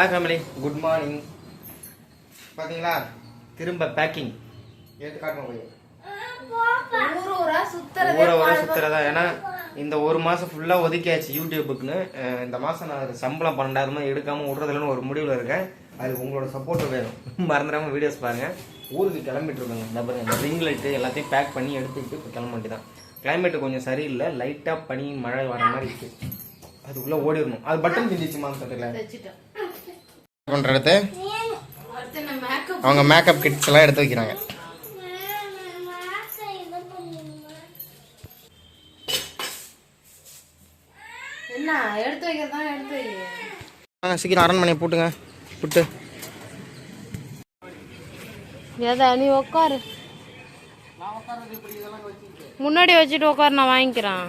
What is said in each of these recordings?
Hi family good morning பார்த்தீங்களா திரும்ப packing எடுத்து காட்டுங்க போய் ஊரு ஊரா சுத்துறதே? ஏன்னா இந்த ஒரு மாசம் ஃபுல்லா ஒதுக்கியாச்சு யூடியூபுக்குன்னு. இந்த மாசம் நான் சம்பளம் பன்னெண்டாயிரமா எடுக்காம விடுறதுலன்னு ஒரு முடிவுல இருக்கேன். அதுக்கு உங்களோட சப்போர்ட் வேணும். மறந்துடாம வீடியோஸ் பாருங்க. ஊருக்கு கிளம்பிட்டு இருக்கோங்க. இந்த பாருங்க இந்த ரிங் லைட்டு எல்லாத்தையும் பேக் பண்ணி எடுத்துக்கிட்டு இப்போ கிளம்ப வேண்டியதான் கிளைமேட் கொஞ்சம் சரியில்லை. லைட்டா பனி மழை வர மாதிரி இருக்கு. அதுக்குள்ள ஓடிடணும். அது பட்டன் பிஞ்சிச்சுமா தட்டுல மேக்கப் அவங்க மேக்கப் கிட்ஸ் எல்லாம் எடுத்து வைக்கிறாங்க. சீக்கிரம் அரண்மனையை போட்டுங்க. புட்டு. ஏதா நீ உட்காரு முன்னாடி வச்சுட்டு உட்காரு நான் வாங்கிக்கிறேன்.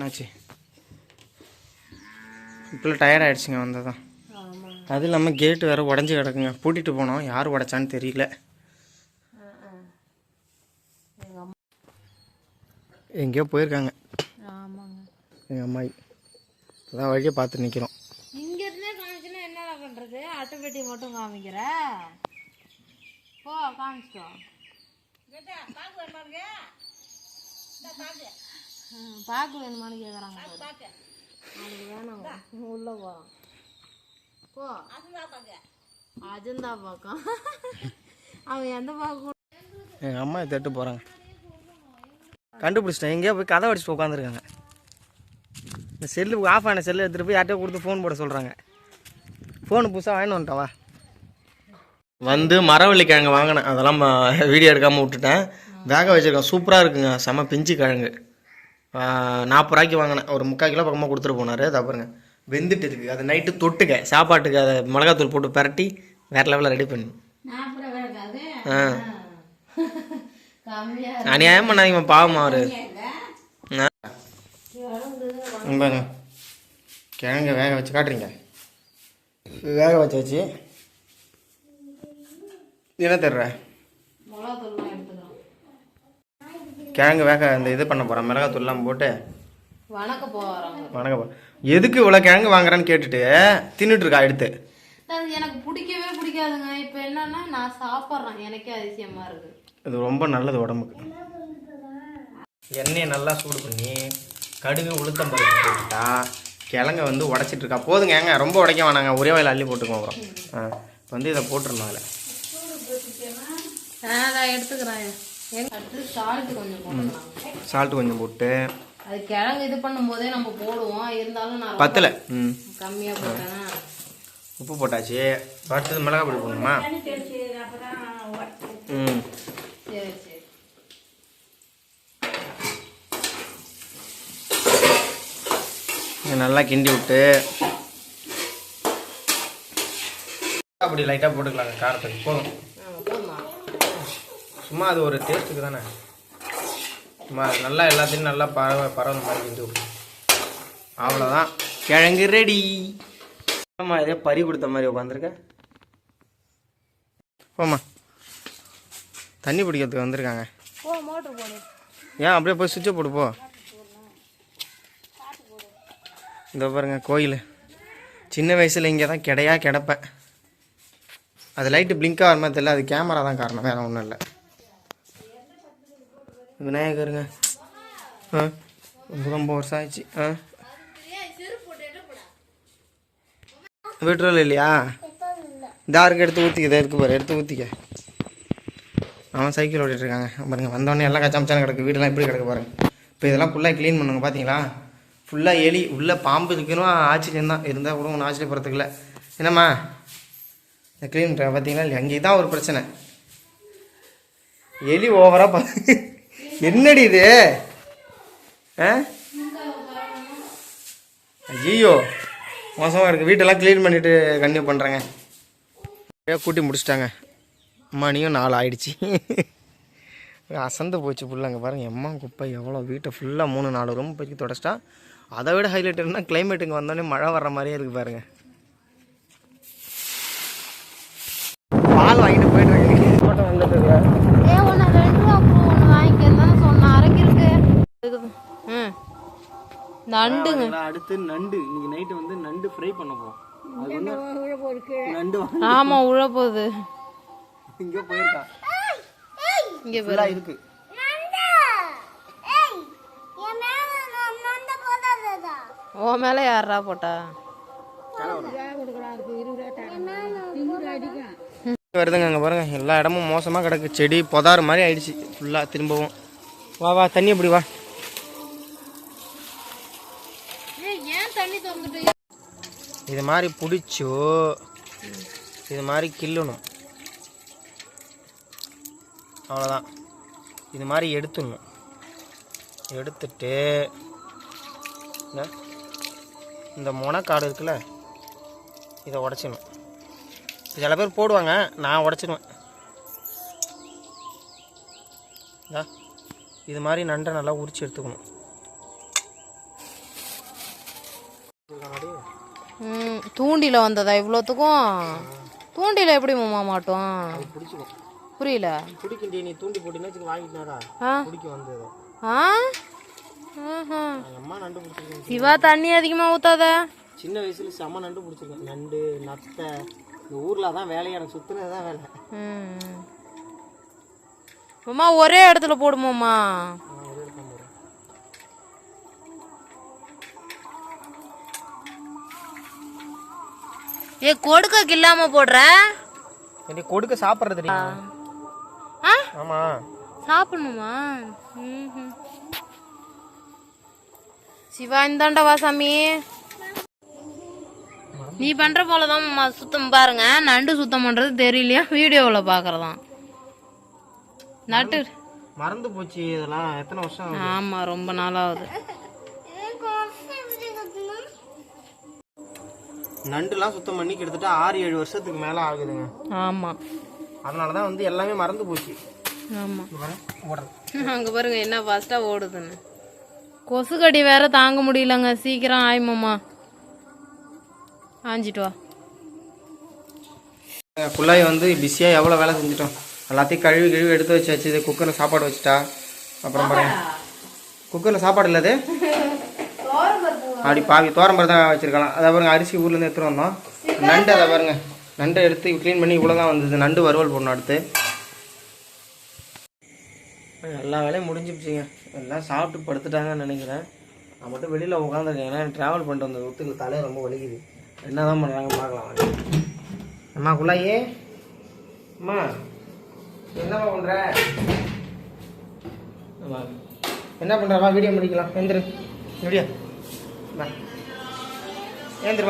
என்னாச்சு? இப்போ டயர்ட் ஆயிடுச்சுங்க வந்ததான் ஆமா அது இல்லாமல் கேட்டு வேற உடஞ்சி கிடக்குங்க. பூட்டிட்டு போனோம். யார் உடைச்சான்னு தெரியல. எங்கேயோ போயிருக்காங்க. ஆமாங்க. எங்கள் அம்மாயி. அதான் வழியை பார்த்து நிற்கிறோம் இங்க இருந்தே காமிச்சுன்னா என்னடா பண்றது? அட்டைப்பெட்டி மட்டும் காமிக்கிற? போ காமிச்சிட்டோ பாக்கு வேணுமான்னு கேக்குறாங்க பாரு. அதுக்கு வேணாங்க உள்ள போறோம் போ. அஜந்தா பாக்கம் அவன் எந்த பாக்கம் எங்கள் அம்மா தட்டு போகிறாங்க கண்டுபிடிச்சிட்டேன். எங்கேயோ போய் கதை அடிச்சுட்டு உட்காந்துருக்காங்க இந்த செல்லு ஆஃப் ஆன செல்லு எடுத்துகிட்டு போய் யார்கிட்டயோ கொடுத்து ஃபோன் போட சொல்கிறாங்க ஃபோனு புதுசாக வாங்கிட்டு வந்துட்டவா வந்து மரவள்ளி கிழங்கு வாங்கினேன். அதெல்லாம் வீடியோ எடுக்காமல் விட்டுட்டேன். வேக வச்சுருக்கேன். சூப்பராக இருக்குங்க. செம பிஞ்சு கிழங்கு. நாற்பது ரூபாய்க்கு வாங்கினேன். ஒரு முக்கால் கிலோ பக்கமாக கொடுத்துட்டு போனார். அதை பாருங்க. வெந்துட்டு இருக்கு. அதை நைட்டு தொட்டுக்க. சாப்பாட்டுக்கு அதை மிளகாத்தூள் போட்டு பிரட்டி வேற லெவலில் ரெடி பண்ணி. ஆ. அநியாயம் பண்ணாதீங்க பாவம் அவரு. பாருங்க. கிழங்கு வேக வச்சு காட்டுறீங்க. வேக வச்சாச்சு என்ன தர்ற மிளகாத்தூள்லாம் எடுத்துக்கிறோம் கிழங்கு வேக இந்த இது பண்ண போகிறேன் மிளகாத்தூள்லாம் போட்டு வணக்க போறாங்க வணக்க போ எதுக்கு இவ்வளோ கிழங்கு வாங்குறேன்னு கேட்டுட்டு தின்னுட்டு இருக்கா எடுத்து? அது எனக்கு பிடிக்கவே பிடிக்காதுங்க. இப்போ என்னன்னா நான் சாப்பிட்றேன். எனக்கே அதிசயமா இருக்கு. இது ரொம்ப நல்லது உடம்புக்கு. எண்ணெயை நல்லா சூடு பண்ணி கடுகு உளுத்தம் பருப்பு போட்டுட்டா கிழங்க வந்து உடச்சிட்டு இருக்கா போதுங்க ஏங்க ரொம்ப உடைக்க வேணாங்க. ஒரே வயலில் அள்ளி போட்டுக்குவோம் அப்புறம். வந்து இதை போட்டுருணும் அதில். எடுத்துக்கிறேன். சால்ட் கொஞ்சம் போட்டு. அது கிழங்கு இது பண்ணும்போதே நம்ம போடுவோம். இருந்தாலும் நான் பத்தலை. ம். கம்மியா போட்டேன்னா உப்பு போட்டாச்சு. அடுத்தது மிளகா பொடி போடணுமா ம். சரி சரி. இதை நல்லா கிண்டி விட்டு. அப்படி லைட்டாக போட்டுக்கலாங்க. காரத்துக்கு. போதுமா. சும்மா அது ஒரு டேஸ்ட்டுக்கு தானே. சும்மா நல்லா எல்லாத்தையும் நல்லா பரவ பரவ மாதிரி கிண்டி அவ்வளோதான் கிழங்கு ரெடி ஆமா இதே பறி கொடுத்த மாதிரி உட்காந்துருக்க போம்மா. தண்ணி பிடிக்கிறதுக்கு வந்திருக்காங்க. ஏன் அப்படியே போய் சுவிட்சை போடு போ. இந்த பாருங்க கோயில். சின்ன வயசில் இங்கே தான் கிடையா கிடப்பேன் அது லைட்டு பிளிங்க் ஆகிற மாதிரி தெரியல அது கேமரா தான் காரணம் வேற ஒன்றும் இல்லை. விநாயகருங்க. ஆ ரொம்ப வருஷம் ஆயிடுச்சு ஆ. பெட்ரோல் இல்லையா? தாருக்கு எடுத்து ஊற்றிக்க இதை இருக்கு பாரு எடுத்து ஊற்றிக்க அவன் சைக்கிள் ஓட்டிட்டு இருக்காங்க. பாருங்க வந்தோடனே எல்லாம் கச்சாமச்சான கிடக்கு. வீடெல்லாம் எப்படி கிடக்கு பாருங்க. இப்போ இதெல்லாம் ஃபுல்லாக க்ளீன் பண்ணுங்க பார்த்தீங்களா ஃபுல்லாக எலி உள்ளே பாம்பு இருக்கணும் ஆச்சரியம் தான். இருந்தால் கூட ஒன்றும் ஆச்சரியப்படுறதுக்குல என்னம்மா? இந்த க்ளீன் பார்த்தீங்களா இல்லையா? அங்கே தான் ஒரு பிரச்சனை. எலி ஓவராக பா என்னடி இது? ஐயோ மோசமாக இருக்குது வீட்டெல்லாம் க்ளீன் பண்ணிவிட்டு கன்டினியூ பண்ணுறேங்க கூட்டி முடிச்சிட்டாங்க. மணியும் நாலு ஆயிடுச்சு. அசந்து போச்சு ஃபுல்லாக அங்கே பாருங்கள் எம்மா குப்பை எவ்வளோ வீட்டை ஃபுல்லாக மூணு நாலு ரூம் போய் தொடச்சிட்டா. அதை விட ஹைலைட் என்ன கிளைமேட்டுங்க வந்தோடனே மழை வர்ற மாதிரியே இருக்கு பாருங்க. இருக்குது. ம். நண்டுங்க. அடுத்து நண்டு. இன்னைக்கு நைட்டு வந்து நண்டு ஃப்ரை பண்ண போறோம். அது வந்து நண்டு ஆமா உழ போகுது. இங்க போயிருக்கா. இங்க ஃபுல்லா இருக்கு. ஓ மேல யாரா போட்டா வருதுங்க அங்கே பாருங்க. எல்லா இடமும் மோசமாக கிடக்கு. செடி புதாறு மாதிரி ஆயிடுச்சு. ஃபுல்லாக திரும்பவும். வா வா தண்ணி எப்படி வா ஏன் தண்ணி திறந்துட்டு இது மாதிரி பிடிச்சோ இது மாதிரி கிள்ளணும். அவ்வளோதான் இது மாதிரி எடுத்துடணும். எடுத்துட்டு இந்த இந்த முனைக்காடு இருக்குல்ல இதை உடச்சிடணும். சில பேர் போடுவாங்க நான் உடச்சிடுவேன். இது மாதிரி நண்டை நல்லா உரிச்சு எடுத்துக்கணும். ம் தூண்டில வந்ததா? இவ்வளோத்துக்கும் தூண்டில எப்படி மாமா மாட்டோம் புரியல. பிடிக்கும் நீ தூண்டி போட்டினா வாங்கிட்டாரா பிடிக்க வந்தது. ஆ? சிவா தண்ணி அதிகமா ஊத்தாத? சின்ன வயசுல செம்ம நண்டு பிடிச்சிருக்கேன் நண்டு நத்தை இந்த ஊரில் தான் வேலையை எனக்கு சுற்றுனது தான் வேலை அம்மா ஒரே இடத்துல போடுமாம்மா நான் ஒரு இருக்க போகிறேன் ஏ கொடுக்க இல்லாம போடுற? சரி கொடுக்க சாப்பிட்றது தெரியும் ஆ? ஆமாம் சாப்பிடணுமா. சிவா இந்தாண்டா வா சாமி. நீ பண்ற போலதான் சுத்தம் பாருங்க. நண்டு சுத்தம் பண்றது தெரியலையா? வீடியோவில் பாக்குறதாம் நட்டு. மறந்து போச்சு இதெல்லாம். எத்தனை வருஷம்? ஆமா ரொம்ப நாளாகுது. நண்டுலாம் சுத்தம் பண்ணி கிட்டத்தட்ட ஆறு ஏழு வருஷத்துக்கு மேலே ஆகுதுங்க. ஆமா. அதனால தான் வந்து எல்லாமே மறந்து போச்சு. ஆமா. இங்க பாரு, ஓடுறது. அங்க பாருங்க என்ன ஃபாஸ்டா ஓடுதுன்னு. கொசுக்கடி வேற தாங்க முடியலங்க. சீக்கிரம் ஆயுமாம்மா ஆஞ்சிட்டு வா. குள்ளாய் வந்து பிஸியாக எவ்வளோ வேலை செஞ்சிட்டோம். எல்லாத்தையும் கழுவி கழுவி எடுத்து வச்சாச்சு. இது குக்கரில் சாப்பாடு வச்சுட்டா. அப்புறம் பாருங்க. குக்கரில் சாப்பாடு இல்லது அப்படி பாவி தோரம்பரம் தான் வச்சிருக்கலாம். அதை பாருங்க அரிசி ஊர்லேருந்து எடுத்துகிட்டு வந்தோம். நண்டு அதை பாருங்க. நண்டை எடுத்து க்ளீன் பண்ணி இவ்வளோ தான் வந்தது. நண்டு வறுவல் போடணும் அடுத்து. எல்லா வேலையும் முடிஞ்சிடுச்சுங்க எல்லாம் சாப்பிட்டு படுத்துட்டாங்கன்னு நினைக்கிறேன். நான் மட்டும் வெளியில் உட்காந்துருக்கேன் ஏன்னா ட்ராவல் பண்ணிட்டு வந்த ஒத்துக்கு தலையை ரொம்ப வலிக்குது. என்ன தான் பண்ணுறாங்க பார்க்கலாம். அம்மா குள்ளாயே அம்மா என்னம்மா பண்ணுற என்ன பண்ணுறம்மா வீடியோ முடிக்கலாம். எந்திரு வீடியோ வா. ஏந்திரு